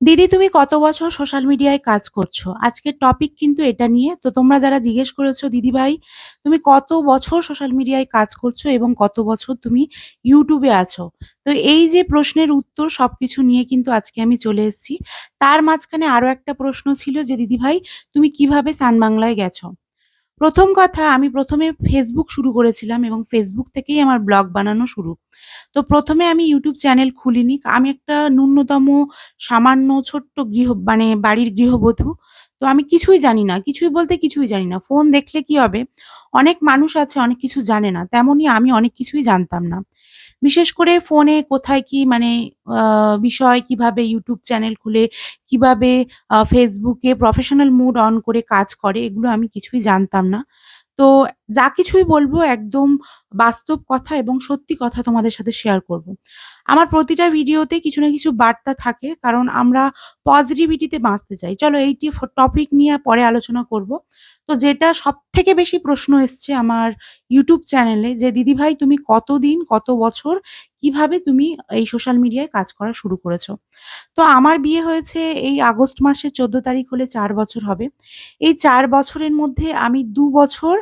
দিদি, তুমি কত বছর সোশ্যাল মিডিয়ায় কাজ করছ? আজকের টপিক কিন্তু এটা নিয়ে। তো তোমরা যারা জিজ্ঞেস করেছ, দিদিভাই, তুমি কত বছর সোশ্যাল মিডিয়ায় কাজ করছ এবং কত বছর তুমি ইউটিউবে আছো? তো এই যে প্রশ্নের উত্তর সবকিছু নিয়ে কিন্তু আজকে আমি চলে এসেছি। তার মাঝখানে আরও একটা প্রশ্ন ছিল যে, দিদিভাই, তুমি কীভাবে সান বাংলায় গেছো? প্রথম কথা, আমি প্রথমে ফেসবুক শুরু করেছিলাম এবং ফেসবুক থেকেই আমার ব্লগ বানানো শুরু। তো প্রথমে আমি ইউটিউব চ্যানেল খুলিনি। আমি একটা ন্যূনতম, সামান্য, ছোট্ট গৃহ মানে বাড়ির গৃহবধূ। তো আমি কিছুই জানি না। কিছুই বলতে কিছুই জানি না। ফোন দেখলে কি হবে? অনেক মানুষ আছে, অনেক কিছু জানে না। তেমনই আমি অনেক কিছুই জানতাম না। বিশেষ করে ফোনে কোথায় কি মানে বিষয় কীভাবে ইউটিউব চ্যানেল খুলে, কীভাবে ফেসবুকে প্রফেশনাল মুড অন করে কাজ করে, এগুলো আমি কিছুই জানতাম না। তো যা কিছুই বলব একদম বাস্তব কথা এবং সত্যি কথা তোমাদের সাথে শেয়ার করব। আমার প্রতিটা ভিডিওতে কিছু না কিছু বার্তা থাকে কারণ আমরা পজিটিভিটিতে বাঁচতে চাই। চলো এইটি টপিক নিয়ে পরে আলোচনা করব। তো যেটা সব থেকে বেশি প্রশ্ন এসছে আমার ইউটিউব চ্যানেলে যে, "দিদিভাই তুমি কতদিন, কত বছর কীভাবে তুমি এই সোশ্যাল মিডিয়ায় কাজ করা শুরু করেছ?" তো আমার বিয়ে হয়েছে এই আগস্ট মাসের ১৪ তারিখ হলে চার বছর হবে। এই চার বছরের মধ্যে আমি দু বছর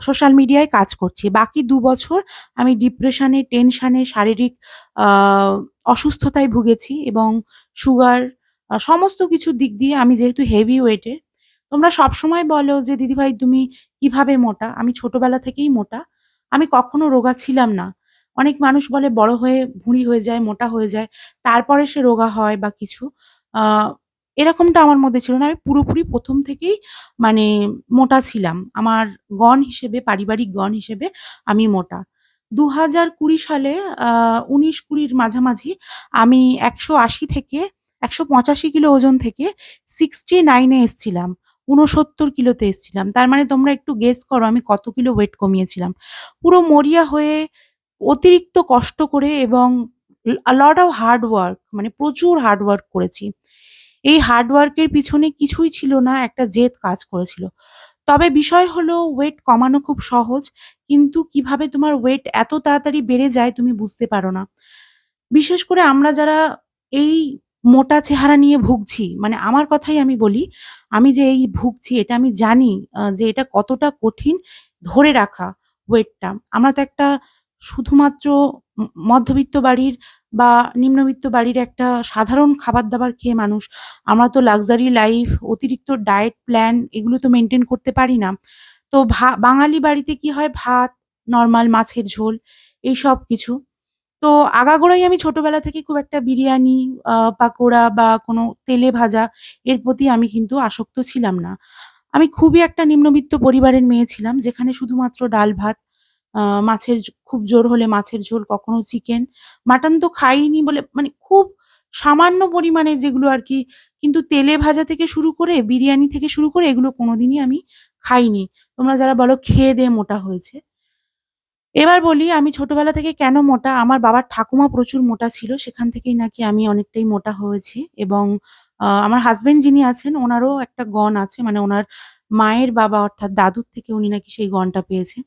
সোশ্যাল মিডিয়ায় কাজ করছি। বাকি দু বছর আমি ডিপ্রেশনে, টেনশানে শারীরিক অসুস্থতায় ভুগেছি এবং সুগার সমস্ত কিছুর দিক দিয়ে আমি যেহেতু হেভি ওয়েটের তোমরা সবসময় বলো যে, "দিদিভাই তুমি কীভাবে মোটা?" আমি ছোটবেলা থেকেই মোটা। আমি কখনো রোগা ছিলাম না। অনেক মানুষ বলে বড় হয়ে ভুঁড়ি হয়ে যায়, মোটা হয়ে যায়। তারপরে সে রোগা হয় বা কিছু। এরকমটা আমার মধ্যে ছিল না। আমি পুরোপুরি প্রথম থেকেই মানে মোটা ছিলাম। আমার গণ হিসেবে, পারিবারিক গণ হিসেবে আমি মোটা। দু হাজার কুড়ি সালে উনিশ কুড়ির মাঝামাঝি আমি ১৮০ থেকে ১৮৫ কিলো ওজন থেকে সিক্সটি নাইনে এসছিলাম। ৬৯ কিলোতে এসছিলাম। তার মানে তোমরা একটু গেস করো আমি কত কিলো ওয়েট কমিয়েছিলাম। পুরো মরিয়া হয়ে অতিরিক্ত কষ্ট করে এবং লট অফ হার্ড ওয়ার্ক মানে প্রচুর হার্ড ওয়ার্ক করেছি। এই হার্ড ওয়ার্ক পিছনে কিছুই ছিল না, একটা জেদ কাজ করেছিল। তবে বিষয় হলো ওয়েট কমানো খুব সহজ। কিন্তু কীভাবে তোমার ওয়েট এত তাড়াতাড়ি বেড়ে যায় তুমি বুঝতে পারো না। বিশেষ করে আমরা যারা এই মোটা চেহারা নিয়ে ভুগছি, মানে আমার কথাই আমি বলি, আমি যে এই ভুগছি এটা আমি জানি যে এটা কতটা কঠিন ধরে রাখা ওয়েটটা। আমরা তো একটা শুধুমাত্র মধ্যবিত্ত বাড়ির বা নিম্নবিত্ত বাড়ির একটা সাধারণ খাবার-দাবার খেয়ে মানুষ। আমরা তো লাক্সারি লাইফ, অতিরিক্ত ডায়েট প্ল্যান এগুলো তো মেনটেন করতে পারি না। তো ভা বাঙালি বাড়িতে কি হয় ভাত, নর্মাল মাছের ঝোল এইসব কিছু। তো আগাগোড়াই আমি ছোটবেলা থেকেই খুব একটা বিরিয়ানি, পাকোড়া বা কোনো তেলে ভাজা এর প্রতি আমি কিন্তু আসক্ত ছিলাম না। আমি খুবই একটা নিম্নবিত্ত পরিবারের মেয়ে ছিলাম যেখানে শুধুমাত্র ডাল ভাত, মাছের খুব জোর হলে মাছের ঝোল, কখনো চিকেন, মাটন তো খাইনি বলে মানে খুব সামান্য পরিমাণে যেগুলো আর কি কিন্তু তেলে ভাজা থেকে শুরু করে, বিরিয়ানি থেকে শুরু করে এগুলো কোনোদিনই আমি খাইনি। তোমরা যারা বলো খেয়ে দেয়ে মোটা হয়েছে। এবার বলি আমি ছোটবেলা থেকে কেন মোটা? আমার বাবার ঠাকুমা প্রচুর মোটা ছিল। সেখান থেকেই নাকি আমি অনেকটাই মোটা হয়েছি এবং আমার হাসব্যান্ড যিনি আছেন ওনারও একটা গণ আছে। মানে ওনার মায়ের বাবা অর্থাৎ দাদুর থেকে উনি নাকি সেই গণটা পেয়েছেন।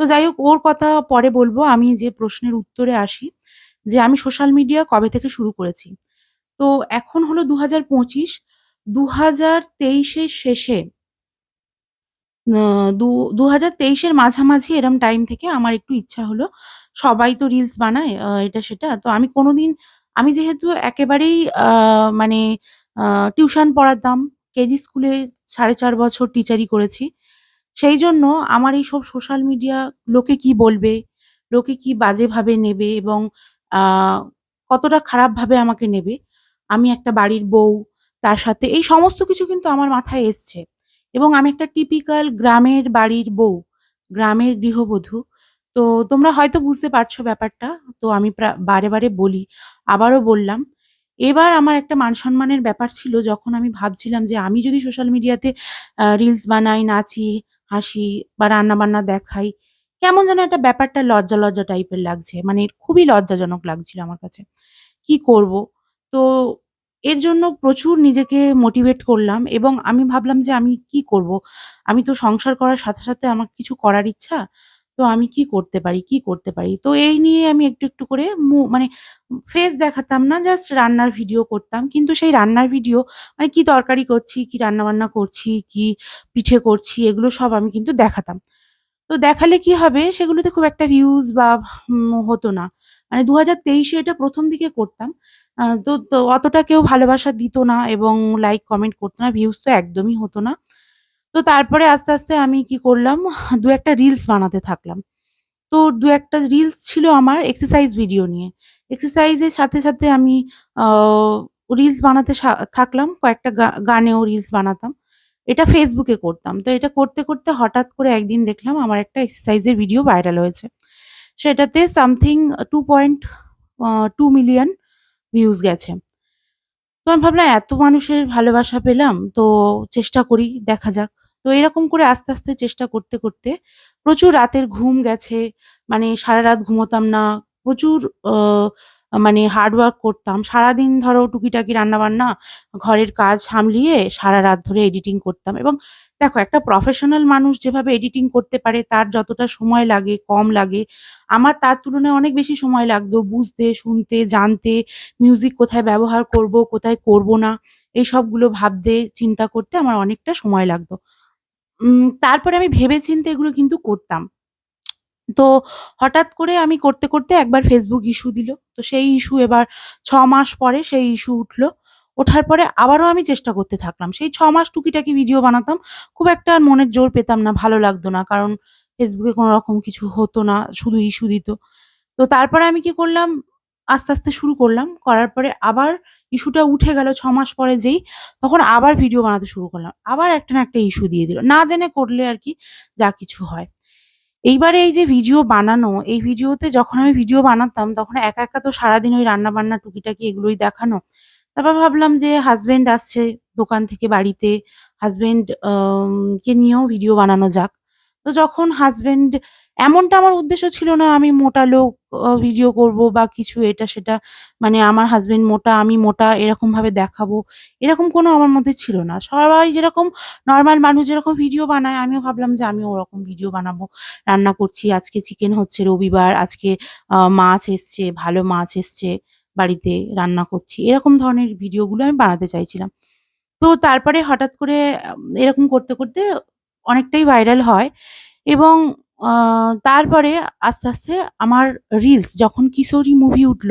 তো যাই হোক, ওর কথা পরে বলব আমি যে প্রশ্নের উত্তরে আসি, যে আমি সোশ্যাল মিডিয়া কবে থেকে শুরু করেছি। তো এখন হলো দু হাজার পঁচিশ দু হাজার তেইশের শেষে দু হাজার তেইশের মাঝামাঝি এরম টাইম থেকে আমার একটু ইচ্ছা হলো। সবাই তো রিলস বানায় এটা সেটা। তো আমি কোনোদিন, আমি যেহেতু একেবারেই মানে টিউশন পড়াতাম। কেজি স্কুলে ৪.৫ বছর টিচারই করেছি। সেইজন্য আমার এই সব সোশ্যাল মিডিয়া লোকে কি বলবে? লোকে কি বাজেভাবে নেবে এবং কতটা খারাপভাবে আমাকে নেবে? আমি একটা বাড়ির বউ, তার সাথে এই সমস্ত কিছু কিন্তু আমার মাথায় এসছে। এবং আমি একটা টিপিক্যাল গ্রামের বাড়ির বউ, গ্রামের গৃহবধূ। তো তোমরা হয়তো বুঝতে পারছ ব্যাপারটা। তো আমি বারে, বারে বলি, আবারও বললাম। এবার আমার একটা মান-সম্মানের ব্যাপার ছিল যখন আমি ভাবছিলাম যে আমি যদি সোশ্যাল মিডিয়াতে রিলস বানাই, নাচি, হাসি বা রান্না-বান্না দেখাই, কেমন যেন একটা ব্যাপারটা লজ্জা, লজ্জা টাইপের লাগছে। মানে খুবই লজ্জাজনক লাগছিল আমার কাছে। কি করব? তো এর জন্য প্রচুর নিজেকে মোটিভেট করলাম এবং আমি ভাবলাম যে আমি কি করব? আমি তো সংসার করার সাথে, সাথে আমার কিছু করার ইচ্ছা। তো আমি কি করতে পারি, কি করতে পারি? তো এই নিয়ে আমি একটু, একটু করে মানে ফেস দেখাতাম না, জাস্ট রান্নার ভিডিও করতাম। কিন্তু সেই রান্নার ভিডিও মানে কি তরকারি করছি, কি রান্নাবান্না করছি, কি পিঠে করছি, এগুলো সব আমি কিন্তু দেখাতাম। তো দেখালে কি হবে, সেগুলোতে খুব একটা ভিউজ বা হতো না। মানে দু হাজার তেইশে এটা প্রথম দিকে করতাম। তো অতটা কেউ ভালোবাসা দিত না এবং লাইক কমেন্ট করতো না। ভিউজ তো একদমই হতো না। তো তারপরে আস্তে, আস্তে আমি কি করলাম দু একটা রিলস বানাতে থাকলাম। তো দু একটা রিলস ছিল আমার এক্সারসাইজ ভিডিও নিয়ে। এক্সারসাইজের সাথে, সাথে আমি রিলস বানাতে থাকলাম। কয়েকটা গানেও রিলস বানাতাম। এটা ফেসবুকে করতাম। তো এটা করতে, করতে হঠাৎ করে একদিন দেখলাম আমার একটা এক্সারসাইজের ভিডিও ভাইরাল হয়েছে। সেটাতে something two point two million views গেছে। তো আমি ভাবলাম এত মানুষের ভালোবাসা পেলাম, তো চেষ্টা করি, দেখা যাক। তো এরকম করে আস্তে, আস্তে চেষ্টা করতে, করতে প্রচুর রাতের ঘুম গেছে। মানে সারারাত ঘুমোতাম না। প্রচুর মানে হার্ড ওয়ার্ক করতাম। সারাদিন ধরো টুকিটাকি রান্নাবান্না, ঘরের কাজ সামলিয়ে সারারাত ধরে এডিটিং করতাম এবং দেখো একটা প্রফেশনাল মানুষ যেভাবে এডিটিং করতে পারে তার যতটা সময় লাগে, কম লাগে। আমার তার তুলনায় অনেক বেশি সময় লাগতো বুঝতে, শুনতে, জানতে, মিউজিক কোথায় ব্যবহার করব, কোথায় করব না, এই সবগুলো ভাবতে, চিন্তা করতে আমার অনেকটা সময় লাগতো। তারপরে আমি ভেবে-চিন্তে এগুলো কিন্তু করতাম। তো হঠাৎ করে আমি করতে, করতে একবার ফেসবুক ইস্যু দিল। তো সেই ইস্যু এবার ছ মাস পরে সেই ইস্যু উঠল ওঠার পরে আবারও আমি চেষ্টা করতে থাকলাম। সেই ৬ মাস টুকিটাকি ভিডিও বানাতাম। খুব একটা আর মনের জোর পেতাম না, ভালো লাগতো না। কারণ ফেসবুকে কোনো রকম কিছু হতো না, শুধু ইস্যু দিত। তো তারপরে আমি কি করলাম, আস্তে, আস্তে শুরু করলাম। করার পরে আবার ইস্যুটা উঠে গেল ছ মাস পরে যেই, তখন আবার ভিডিও বানাতে শুরু করলাম। আবার একটা না একটা ইস্যু দিয়ে দিল। না জেনে করলে আর কি যা কিছু হয়। এইবারে এই যে ভিডিও বানানো, এই ভিডিওতে যখন আমি ভিডিও বানাতাম তখন একা, একা তো সারাদিন ওই রান্না রান্নাবান্না টুকিটাকি এগুলোই দেখানো। তারপর ভাবলাম যে হাজবেন্ড আসছে দোকান থেকে বাড়িতে, হাসব্যান্ড আম কে নিয়েও ভিডিও বানানো যাক। তো যখন হাসব্যান্ড এমনটা আমার উদ্দেশ্য ছিল না আমি মোটা লোক ভিডিও করব বা কিছু এটা সেটা মানে আমার হাসব্যান্ড মোটা, আমি মোটা এরকমভাবে দেখাবো। এরকম কোনো আমার মধ্যে ছিল না। সবাই যেরকম নর্মাল মানুষ যেরকম ভিডিও বানায় আমিও ভাবলাম যে আমি ওরকম ভিডিও বানাবো। রান্না করছি, আজকে চিকেন হচ্ছে রবিবার, আজকে মাছ এসছে, ভালো মাছ এসছে বাড়িতে, রান্না করছি। এরকম ধরনের ভিডিওগুলো আমি বানাতে চাইছিলাম। তো তারপরে হঠাৎ করে এরকম করতে, করতে অনেকটাই ভাইরাল হয় এবং তারপরে আস্তে, আস্তে আমার রিলস যখন কিশোরী মুভি উঠল,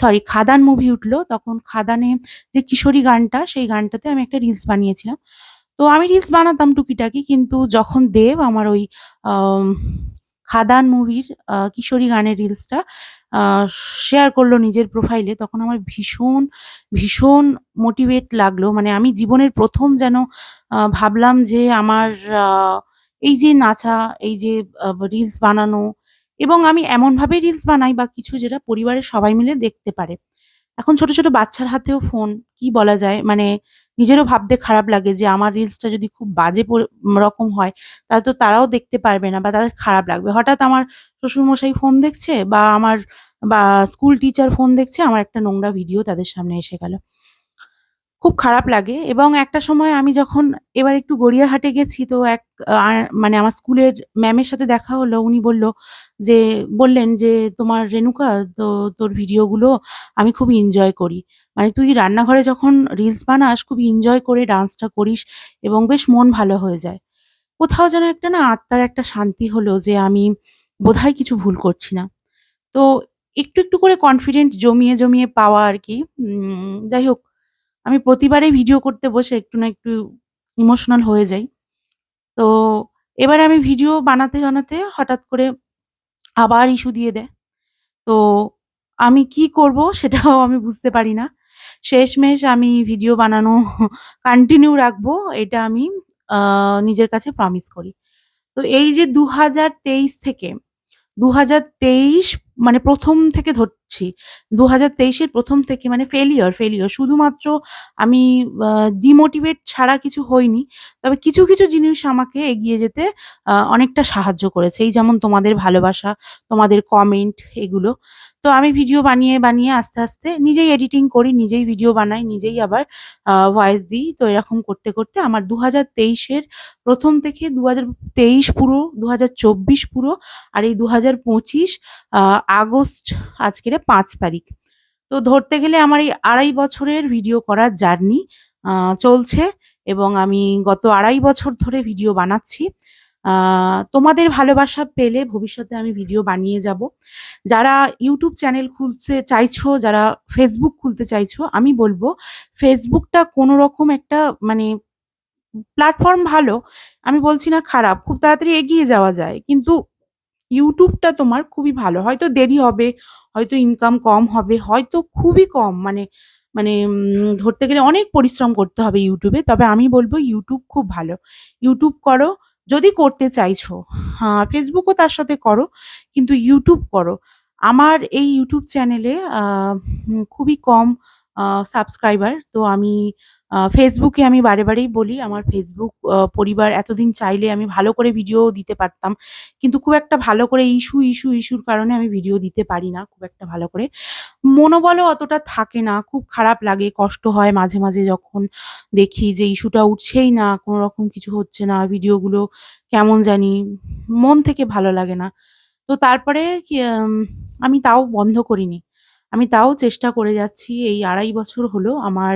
সরি খাদান মুভি উঠল, তখন খাদানে যে কিশোরী গানটা, সেই গানটাতে আমি একটা রিলস বানিয়েছিলাম। তো আমি রিলস বানাতাম টুকিটাকি কিন্তু যখন দেব আমার ওই খাদান মুভির কিশোরী গানের রিলসটা শেয়ার করল নিজের প্রোফাইলে তখন আমার ভীষণ, ভীষণ মোটিভেট লাগল। মানে আমি জীবনের প্রথম যেন ভাবলাম যে আমার এই যে নাচা, এই যে রিলস বানানো এবং আমি এমনভাবে রিলস বানাই বা কিছু যেটা পরিবারের সবাই মিলে দেখতে পারে। এখন ছোট, ছোট বাচ্চার হাতেও ফোন, কি বলা যায়? মানে নিজেরও ভাবতে খারাপ লাগে যে আমার রিলসটা যদি খুব বাজে রকম হয়, তাহলে তো তারাও দেখতে পারবে না বা তাদের খারাপ লাগবে। হঠাৎ আমার শ্বশুরমশাই ফোন দেখছে বা আমার বা স্কুল টিচার ফোন দেখছে, আমার একটা নোংরা ভিডিও তাদের সামনে এসে গেল। খুব খারাপ লাগে এবং একটা সময় আমি যখন এবার একটু গড়িয়াহাটে গেছি তো এক মানে আমার স্কুলের ম্যামের সাথে দেখা হলো। উনি বলল যে বললেন যে, "তোমার রেণুকা তো তোর ভিডিওগুলো আমি খুব এনজয় করি। মানে তুই রান্নাঘরে যখন রিলস বানাস খুব এনজয় করে ডান্সটা করিস এবং বেশ মন ভালো হয়ে যায়।" কোথাও যেন একটা না আত্মার একটা শান্তি হলো যে আমি বোধহয় কিছু ভুল করছি না। তো একটু, একটু করে কনফিডেন্ট জমিয়ে, জমিয়ে পাওয়া আর কি যাই হোক, আমি প্রতিবারেই ভিডিও করতে বসে একটু না একটু ইমোশনাল হয়ে যাই। তো এবারে আমি ভিডিও বানাতে, বানাতে হঠাৎ করে আবার ইস্যু দিয়ে দেয়। তো আমি কি করব সেটাও আমি বুঝতে পারি না। শেষমেশ আমি ভিডিও বানানো কন্টিনিউ রাখব এটা আমি নিজের কাছে প্রমিস করি। তো এই যে ২০২৩ থেকে ২০২৩ মানে প্রথম থেকে ধরছি। ২০২৩ এর ১ম থেকে মানে ফেলিওর ফেলিওর শুধুমাত্র আমি ডিমোটিভেট ছাড়া কিছু হইনি। তবে কিছু, কিছু জিনিস আমাকে এগিয়ে যেতে অনেকটা সাহায্য করেছে। এই যেমন তোমাদের ভালোবাসা, তোমাদের কমেন্ট এগুলো। তো আমি ভিডিও বানিয়ে, বানিয়ে আস্তে, আস্তে নিজেই এডিটিং করি, নিজেই ভিডিও বানাই, নিজেই আবার ভয়েস দিই। তো এরকম করতে, করতে আমার ২০২৩ এর ১ম থেকে ২০২৩ পুরো, ২০২৪ পুরো আর এই ২০২৫ আ আগস্ট আজকেরে পাঁচ তারিখ। তো ধরতে গেলে আমার এই আড়াই বছরের ভিডিও করার জার্নি চলছে এবং আমি গত আড়াই বছর ধরে ভিডিও বানাচ্ছি। তোমাদের ভালোবাসা পেলে ভবিষ্যতে আমি ভিডিও বানিয়ে যাব। যারা ইউটিউব চ্যানেল খুলতে চাইছো, যারা ফেসবুক খুলতে চাইছো, আমি বলব ফেসবুকটা কোনো রকম একটা মানে প্ল্যাটফর্ম ভালো। আমি বলছি না খারাপ। খুব তাড়াতাড়ি এগিয়ে যাওয়া যায়। কিন্তু ইউটিউবটা তোমার খুবই ভালো। হয়তো দেরি হবে, হয়তো ইনকাম কম হবে, হয়তো খুবই কম মানে মানে ধরতে গেলে অনেক পরিশ্রম করতে হবে ইউটিউবে। তবে আমি বলব ইউটিউব খুব ভালো। ইউটিউব করো যদি করতে চাইছো। হ্যাঁ, ফেসবুকও তার সাথে করো। কিন্তু ইউটিউব করো। আমার এই ইউটিউব চ্যানেলে খুবই কম সাবস্ক্রাইবার। তো আমি ফেসবুকে আমি বারে, বারেই বলি আমার ফেসবুক পরিবার এতদিন চাইলে আমি ভালো করে ভিডিও দিতে পারতাম। কিন্তু খুব একটা ভালো করে ইস্যু, ইস্যু, ইস্যুর কারণে আমি ভিডিও দিতে পারি না খুব একটা ভালো করে। মনোবলও অতটা থাকে না। খুব খারাপ লাগে, কষ্ট হয় মাঝে, মাঝে যখন দেখি যে ইস্যুটা উঠছেই না, কোনো রকম কিছু হচ্ছে না, ভিডিওগুলো কেমন জানি মন থেকে ভালো লাগে না। তো তারপরে আমি তাও বন্ধ করিনি। আমি তাও চেষ্টা করে যাচ্ছি। এই আড়াই বছর হলো আমার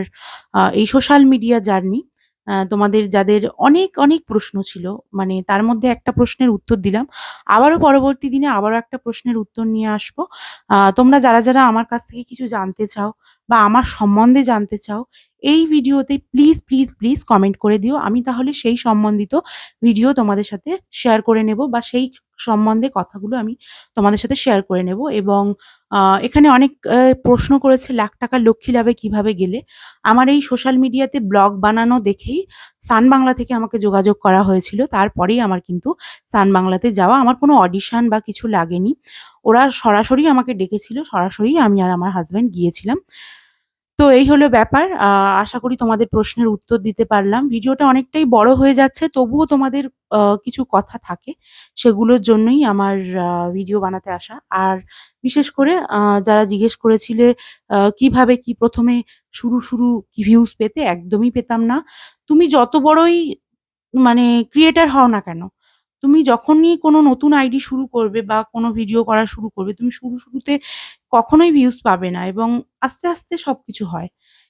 এই সোশ্যাল মিডিয়া জার্নি। তোমাদের যাদের অনেক, অনেক প্রশ্ন ছিল। মানে তার মধ্যে একটা প্রশ্নের উত্তর দিলাম। আবারও পরবর্তী দিনে আবারও একটা প্রশ্নের উত্তর নিয়ে আসব। তোমরা যারা, যারা আমার কাছ থেকে কিছু জানতে চাও বা আমার সম্বন্ধে জানতে চাও, এই ভিডিওতে প্লিজ, প্লিজ, প্লিজ কমেন্ট করে দিও। আমি তাহলে সেই সম্বন্ধিত ভিডিও তোমাদের সাথে শেয়ার করে নেব বা সেই সম্বন্ধে কথাগুলো আমি তোমাদের সাথে শেয়ার করে নেব এবং এখানে অনেক প্রশ্ন করেছে লাখ টাকার লক্ষ্মী লাভে কীভাবে গেলে? আমার এই সোশ্যাল মিডিয়াতে ব্লগ বানানো দেখেই সান বাংলা থেকে আমাকে যোগাযোগ করা হয়েছিল। তারপরেই আমার কিন্তু সান বাংলাতে যাওয়া। আমার কোনো অডিশন বা কিছু লাগেনি। ওরা সরাসরি আমাকে ডেকেছিল। সরাসরি আমি আর আমার হাজব্যান্ড গিয়েছিলাম। তো এই হলো ব্যাপার। আশা করি তোমাদের প্রশ্নের উত্তর দিতে পারলাম। ভিডিওটা অনেকটাই বড় হয়ে যাচ্ছে। তবুও তোমাদের কিছু কথা থাকে। সেগুলোর জন্যই আমার ভিডিও বানাতে আসা। আর বিশেষ করে যারা জিজ্ঞেস করেছিলে কীভাবে কি ১ম এ শুরু, শুরু কি ভিউজ পেতে? একদমই পেতাম না। তুমি যত বড়ই মানে ক্রিয়েটার হও না কেন? তুমি যখনই কোনো নতুন আইডি শুরু করবে বা কোনো ভিডিও করা শুরু করবে, তুমি শুরু, শুরুতে কখনোই ভিউজ পাবে না এবং আস্তে, আস্তে সব কিছু হয়।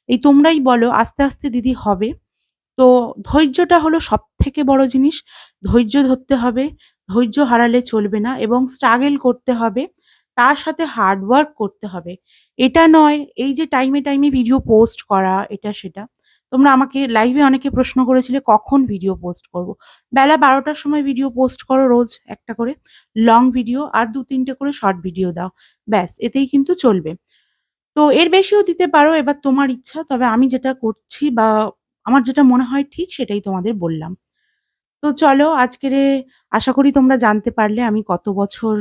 এই তোমরাই বলো আস্তে, আস্তে দিদি হবে। তো ধৈর্যটা হলো সব থেকে বড় জিনিস। ধৈর্য ধরতে হবে। ধৈর্য হারালে চলবে না এবং স্ট্রাগল করতে হবে। তার সাথে হার্ডওয়ার্ক করতে হবে। এটা নয় এই যে টাইমে, টাইমে ভিডিও পোস্ট করা এটা সেটা। তোমরা আমাকে লাইভে অনেকে প্রশ্ন করেছিলে, কখন ভিডিও পোস্ট করব? বেলা বারোটার সময় ভিডিও পোস্ট করো রোজ একটা করে। লং ভিডিও আর দু তিনটে করে শর্ট ভিডিও দাও। ব্যাস, এতেই কিন্তু চলবে। তো এর বেশিও দিতে পারো, এবার তোমার ইচ্ছা। তবে আমি যেটা করছি বা আমার যেটা মনে হয় ঠিক সেটাই তোমাদের বললাম। তো চলো, আজকেরে আশা করি তোমরা জানতে পারলে আমি কত বছর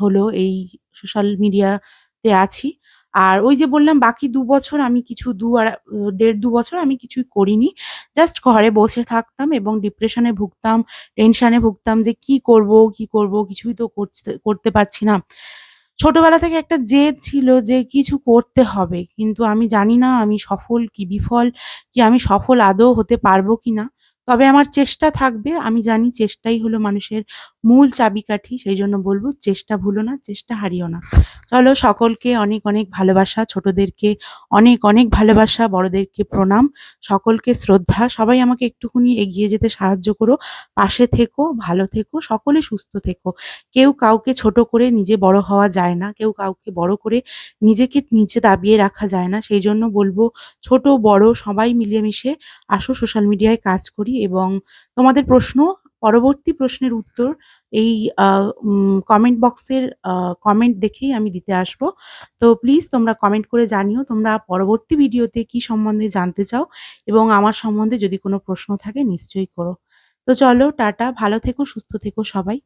হলো এই সোশ্যাল মিডিয়াতে আছি। আর ওই যে বললাম বাকি দু বছর আমি কিছু ২ আড়া ১.৫-২ বছর আমি কিছুই করিনি। জাস্ট ঘরে বসে থাকতাম এবং ডিপ্রেশনে ভুগতাম, টেনশনে ভুগতাম যে কি করব, কি করব কিছুই তো করতে করতে পারছি না। ছোটবেলা থেকে একটা জেদ ছিল যে কিছু করতে হবে। কিন্তু আমি জানি না আমি সফল কি বিফল, কি আমি সফল আদৌ হতে পারব কিনা। তবে আমার চেষ্টা থাকবে। আমি জানি চেষ্টাই হলো মানুষের মূল চাবিকাঠি। সেই জন্য বলব চেষ্টা ভুলো না, চেষ্টা হারিও না। চলো সকলকে অনেক, অনেক ভালোবাসা। ছোটদেরকে অনেক, অনেক ভালোবাসা। বড়দেরকে প্রণাম। সকলকে শ্রদ্ধা। সবাই আমাকে একটুখানি এগিয়ে যেতে সাহায্য করো। পাশে থেকো, ভালো থেকো, সকলে সুস্থ থেকো। কেউ কাউকে ছোট করে নিজে বড় হওয়া যায় না। কেউ কাউকে বড় করে নিজেকে নিচে দাবিয়ে রাখা যায় না। সেই জন্য বলব ছোট বড় সবাই মিলেমিশে আসো সোশ্যাল মিডিয়ায় কাজ করি এবং তোমাদের প্রশ্ন পরবর্তী প্রশ্নের উত্তর এই কমেন্ট বক্সের কমেন্ট দেখেই আমি দিতে আসব তো প্লিজ তোমরা কমেন্ট করে জানিও তোমরা পরবর্তী ভিডিওতে কি সম্বন্ধে জানতে চাও এবং আমার সম্বন্ধে যদি কোনো প্রশ্ন থাকে নিশ্চয়ই করো। তো চলো টাটা ভালো থেকো, সুস্থ থেকো সবাই।